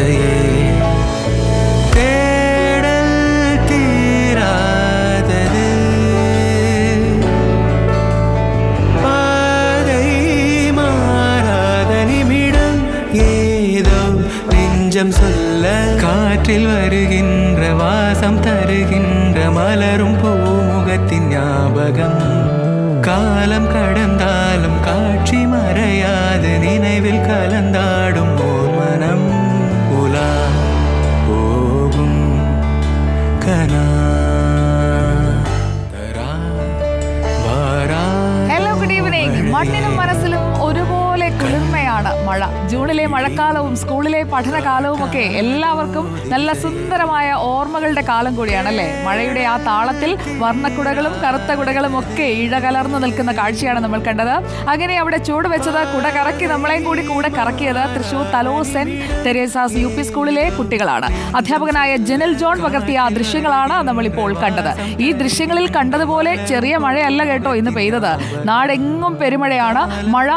ஆசையே தேடல் தீராதது. பாதை மாறாத நிமிடம் ஏதோ நெஞ்சம் சொல்ல காற்றில் வருகின்ற வாசம் தருகின்ற மலரும் பூமுகத்தின் ஞாபகம். காலம் கடந்தாலும் காட்சி மறையாது நினைவில் கலந்தாடும் హలో గుడ్ ఈవినింగ్ మార్నింగ్ ഒരുപോലെ കുളിർമയാണ് മഴ. ജൂണിലെ മഴക്കാലവും സ്കൂളിലെ പഠനകാലവും ഒക്കെ എല്ലാവർക്കും നല്ല സുന്ദരമായ ഓർമ്മകളുടെ കാലം കൂടിയാണല്ലേ? മഴയുടെ ആ താളത്തിൽ വർണക്കുടകളും കറുത്ത കുടകളും ഒക്കെ ഇഴകലർന്നു നിൽക്കുന്ന കാഴ്ചയാണ് നമ്മൾ കണ്ടത്. അങ്ങനെ അവിടെ ചൂട് വെച്ചത് കുട കറക്കി നമ്മളെയും കൂടി കൂടെ കറക്കിയത് Thrissur Thalore saint Theresa's U P സ്കൂളിലെ കുട്ടികളാണ്. അധ്യാപകനായ ജനൽ ജോൺ പകർത്തിയ ആ ദൃശ്യങ്ങളാണ് നമ്മളിപ്പോൾ കണ്ടത്. ഈ ദൃശ്യങ്ങളിൽ കണ്ടതുപോലെ ചെറിയ മഴയല്ല കേട്ടോ ഇന്ന് പെയ്തത്. നാടെങ്ങും പെരുമഴയാണ്. മഴ